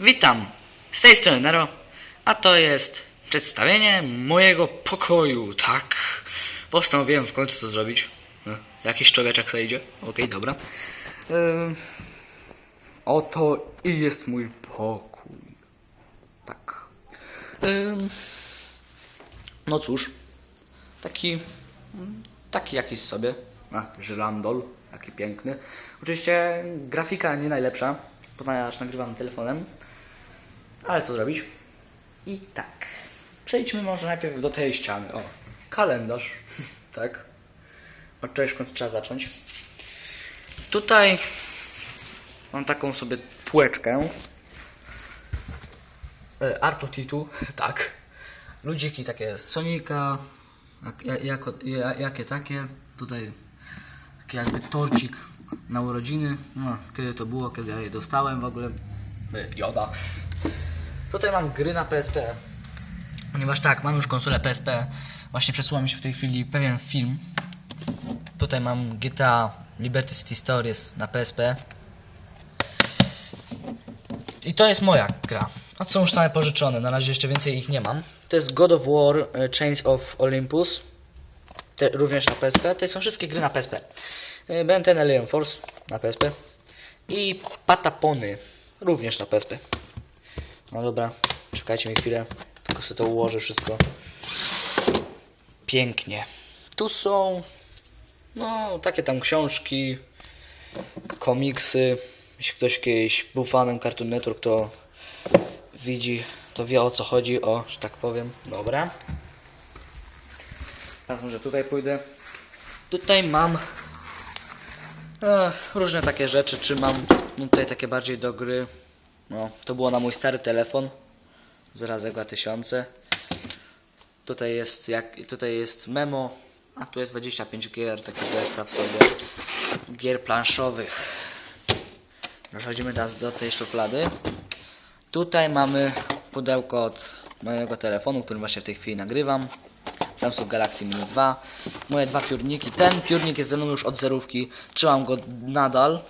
Witam, z tej strony Nero, a to jest przedstawienie mojego pokoju, tak. Postanowiłem w końcu to zrobić. No, jakiś człowieczek sobie idzie, okej, dobra. Ym, oto i jest mój pokój. Tak. No cóż, taki, taki jakiś sobie. A, żyrandol, jaki piękny. Oczywiście grafika nie najlepsza, ponieważ nagrywam telefonem. Ale co zrobić? I tak. Przejdźmy może najpierw do tej ściany. O, kalendarz. tak. Od czegoś trzeba zacząć. Tutaj mam taką sobie półeczkę. E, Artu Titu, tak. Ludziki takie z Sonika, jak, jakie takie. Tutaj taki jakby torcik na urodziny. No, kiedy to było, kiedy ja je dostałem w ogóle. E, Joda. Tutaj mam gry na PSP. Ponieważ tak, mam już konsolę PSP. Właśnie przesuwa mi się w tej chwili pewien film. Tutaj mam GTA Liberty City Stories na PSP. I to jest moja gra. A są już same pożyczone, na razie jeszcze więcej ich nie mam. To jest God of War e, Chains of Olympus. Te, również na PSP. To są wszystkie gry na PSP. E, 10 Alien Force na PSP. I Patapony również na PSP. No dobra, czekajcie mi chwilę. Tylko sobie to ułożę wszystko. Pięknie. Tu są no takie tam książki, komiksy. Jeśli ktoś kiedyś był fanem Cartoon Network, to widzi, to wie o co chodzi, o, że tak powiem. Dobra. Teraz może tutaj pójdę. Tutaj mam różne takie rzeczy, czy mam no tutaj takie bardziej do gry. No, to było na mój stary telefon z Razega 1000. Tutaj jest, jak, tutaj jest memo, a tu jest 25 gier, taki zestaw sobie gier planszowych. Przechodzimy teraz do tej szuflady. Tutaj mamy pudełko od mojego telefonu, którym właśnie w tej chwili nagrywam. Samsung Galaxy Mini 2. Moje dwa piórniki. Ten piórnik jest ze mną już od zerówki. Trzymam go nadal.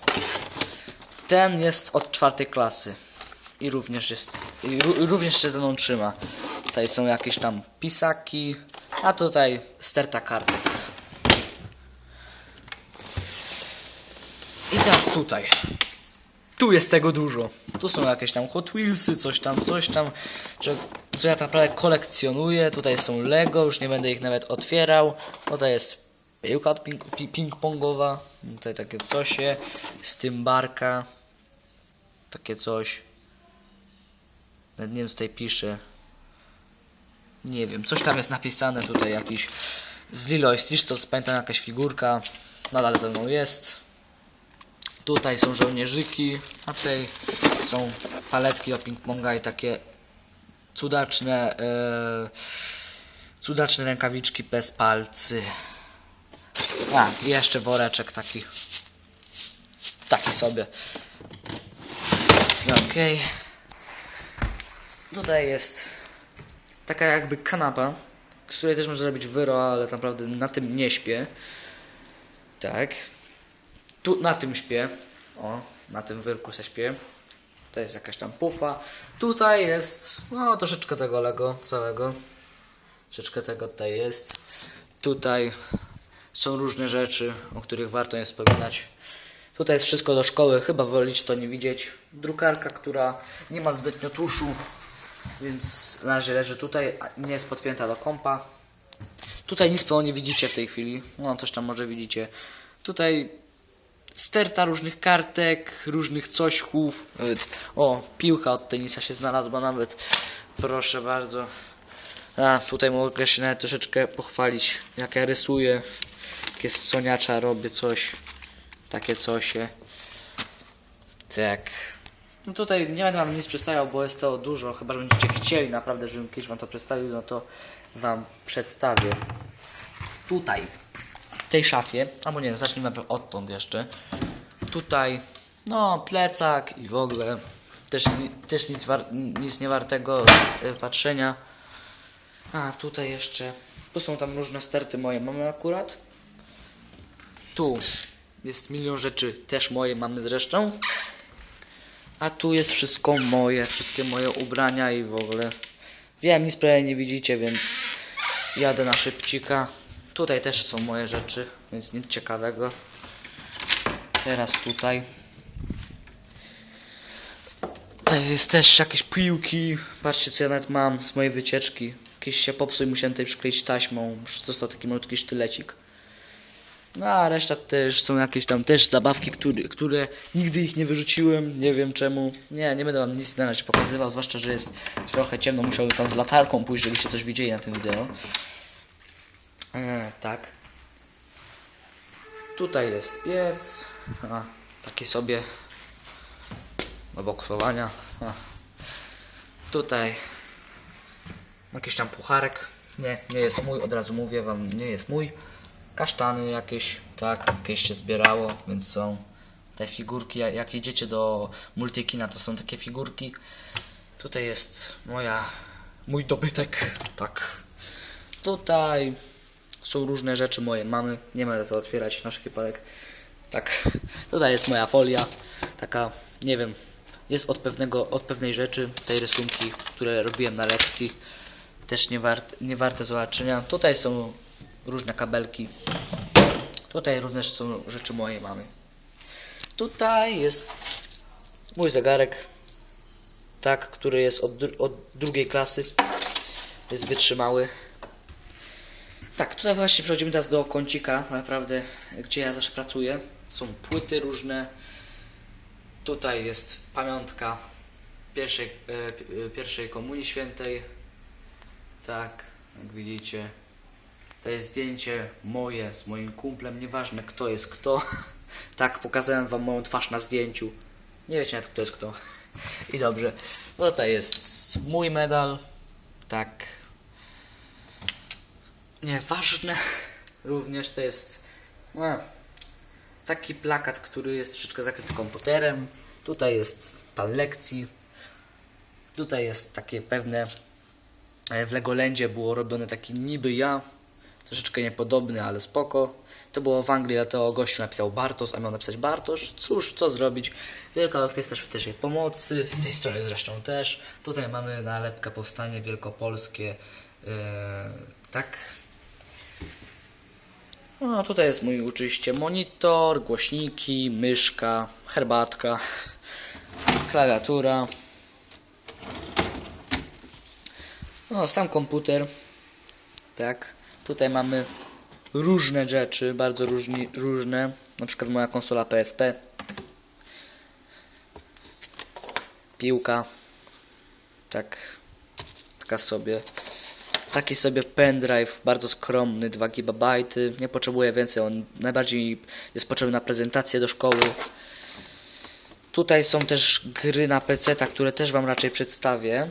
Ten jest od czwartej klasy. I również jest. I ró- i również się ze mną trzyma. Tutaj są jakieś tam pisaki. A tutaj sterta kartek. I teraz tutaj. Tu jest tego dużo. Tu są jakieś tam Hot Wheelsy, coś tam, coś tam, że, co ja tak naprawdę kolekcjonuję. Tutaj są Lego, już nie będę ich nawet otwierał. Tutaj jest piłka od ping- pi- ping-pongowa. Tutaj takie cosie. Z tym barka. Takie coś. Nawet nie wiem co tutaj pisze. Nie wiem, coś tam jest napisane tutaj jakiś z Lilo i Stitch, co pamiętam jakaś figurka. Nadal ze mną jest. Tutaj są żołnierzyki, a tutaj są paletki do ping-ponga i takie cudaczne, e, cudaczne rękawiczki bez palcy. A, jeszcze woreczek taki. Taki sobie. Okej. Tutaj jest taka jakby kanapa, z której też można zrobić wyro, ale naprawdę na tym nie śpię. Tak. Tu na tym śpię. O, na tym wyrku se śpię. To jest jakaś tam pufa. Tutaj jest, no troszeczkę tego Lego całego. Troszeczkę tego tutaj jest. Tutaj są różne rzeczy, o których warto nie wspominać. Tutaj jest wszystko do szkoły, chyba wolicie to nie widzieć. Drukarka, która nie ma zbytnio tuszu, więc na razie leży tutaj, nie jest podpięta do kompa. Tutaj nic pewno nie widzicie w tej chwili. No, coś tam może widzicie. Tutaj sterta różnych kartek, różnych cośków. Nawet, o, piłka od tenisa się znalazła nawet. Proszę bardzo. A, tutaj mogę się nawet troszeczkę pochwalić, jak ja rysuję. Jakie soniacza robię coś. Takie cosie. Tak. No tutaj nie będę wam nic przedstawiał, bo jest to dużo. Chyba, że będziecie chcieli naprawdę, żebym kiedyś wam to przedstawił, no to wam przedstawię. Tutaj, tej szafie, albo nie, zacznijmy odtąd jeszcze. Tutaj, no, plecak i w ogóle. Też, też nic, nic niewartego e, patrzenia. A, tutaj jeszcze. Tu są tam różne sterty moje mamy akurat. Tu jest milion rzeczy, też moje mamy zresztą. A tu jest wszystko moje, wszystkie moje ubrania i w ogóle. Wiem, nic prawie nie widzicie, więc jadę na szybcika. Tutaj też są moje rzeczy, więc nic ciekawego. Teraz tutaj. Tutaj jest też jakieś piłki. Patrzcie, co ja nawet mam z mojej wycieczki. Jakieś się popsuł i musiałem tutaj przykleić taśmą. Został taki malutki sztylecik. No a reszta też są jakieś tam też zabawki, które, które nigdy ich nie wyrzuciłem, nie wiem czemu. Nie, nie będę wam nic na razie pokazywał, zwłaszcza, że jest trochę ciemno, musiałbym tam z latarką pójść, żebyście coś widzieli na tym wideo. E, tak. Tutaj jest piec, a, taki sobie do boksowania. A. Tutaj jakiś tam pucharek. Nie, nie jest mój, od razu mówię wam, nie jest mój. Kasztany jakieś, tak, jakieś się zbierało, więc są te figurki. Jak- Jak idziecie do multikina, to są takie figurki. Tutaj jest moja, mój dobytek, tak. Tutaj są różne rzeczy moje mamy. Nie będę to otwierać na wszelki wypadek. Tak, tutaj jest moja folia, taka, nie wiem, jest od pewnego, od pewnej rzeczy, tej rysunki, które robiłem na lekcji, też nie, wart, nie warte zobaczenia. Tutaj są różne kabelki, tutaj również są rzeczy mojej mamy. Tutaj jest mój zegarek, tak, który jest od, od drugiej klasy, jest wytrzymały. Tak, tutaj właśnie przechodzimy teraz do kącika, naprawdę, gdzie ja zawsze pracuję. Są płyty różne. Tutaj jest pamiątka pierwszej, e, e, pierwszej Komunii Świętej. Tak, jak widzicie. To jest zdjęcie moje z moim kumplem, nieważne kto jest kto. Tak, pokazałem wam moją twarz na zdjęciu. Nie wiecie nawet kto jest kto. I dobrze. Tutaj jest mój medal. Tak, Nieważne. Również to jest no, taki plakat, który jest troszeczkę zakryty komputerem. Tutaj jest pan lekcji. Tutaj jest takie pewne. e, W Legolandzie było robione taki niby ja. Troszeczkę niepodobny, ale spoko. To było w Anglii, to gościu napisał Bartosz, a miał napisać Bartosz. Cóż, co zrobić? Wielka Orkiestra Świątecznej Pomocy, z tej strony zresztą też. Tutaj mamy nalepkę Powstanie Wielkopolskie. e, tak, no, tutaj jest mój oczywiście monitor, głośniki, myszka, herbatka, klawiatura. No, sam komputer. Tak. Tutaj mamy różne rzeczy, bardzo różni, różne. Na przykład moja konsola PSP. Piłka. Tak. Taka sobie. Taki sobie pendrive, bardzo skromny, 2 GB. Nie potrzebuję więcej, on najbardziej jest potrzebny na prezentację do szkoły. Tutaj są też gry na PC, które też Wam raczej przedstawię.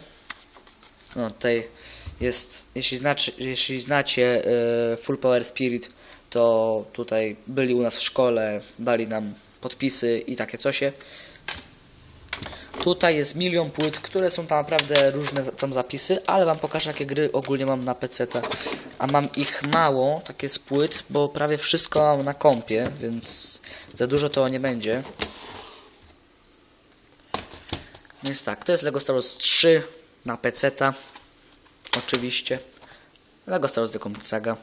No, tutaj jest, jeśli, znaczy, jeśli znacie e, Full Power Spirit, to tutaj byli u nas w szkole, dali nam podpisy i takie cosie. Tutaj jest milion płyt, które są tam naprawdę różne tam zapisy, ale wam pokażę jakie gry ogólnie mam na PC. A mam ich mało, takie z płyt, bo prawie wszystko mam na kompie, więc za dużo to nie będzie. Więc tak, to jest Lego Star Wars 3 na PC. Oczywiście. Lego Star Wars The Complete Saga.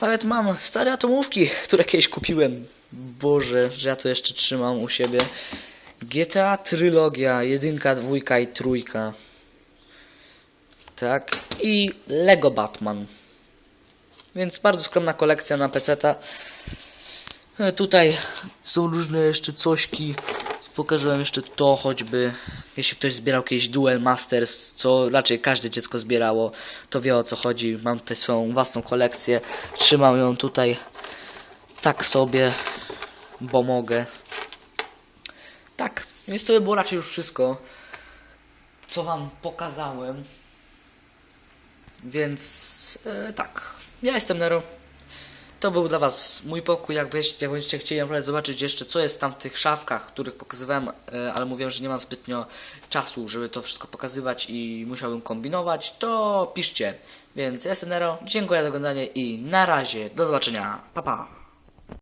Nawet mam stare atomówki, które kiedyś kupiłem. Boże, że ja to jeszcze trzymam u siebie. GTA Trylogia, jedynka, dwójka i trójka. Tak. I Lego Batman. Więc bardzo skromna kolekcja na PC. Tutaj są różne jeszcze cośki. Pokażę wam jeszcze to choćby. Jeśli ktoś zbierał kiedyś Duel Masters, co raczej każde dziecko zbierało, to wie o co chodzi. Mam tutaj swoją własną kolekcję. Trzymam ją tutaj tak sobie, bo mogę. Więc to by było raczej już wszystko, co wam pokazałem. Więc e, tak, ja jestem Nero. To był dla was mój pokój. Jak będziecie chcieli naprawdę zobaczyć jeszcze, co jest tam w tych szafkach, których pokazywałem, e, ale mówiłem, że nie mam zbytnio czasu, żeby to wszystko pokazywać i musiałbym kombinować, to piszcie. Więc ja jestem Nero, dziękuję za oglądanie i na razie, do zobaczenia, pa pa!